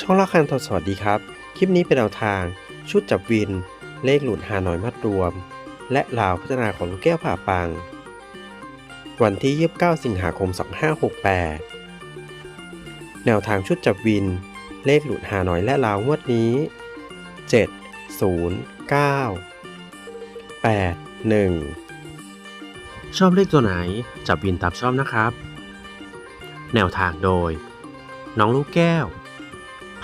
ช่องละคันทดสวัสดีครับ คลิปนี้เป็นแนวทาง ชุดจับวิน เลขหลุดหาหน่อยมัดรวม และลาวพัฒนาของลูกแก้วผ่าปัง วันที่ 29 สิงหาคม 2568 แนวทางชุดจับวิน เลขหลุดหาหน่อยและลาวงวดนี้ 7 0 9 8 1 ชอบเลขตัวไหน จับวินตามชอบนะครับ แนวทางโดย น้องลูกแก้ว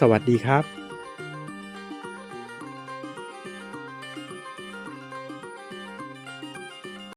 สวัสดีครับ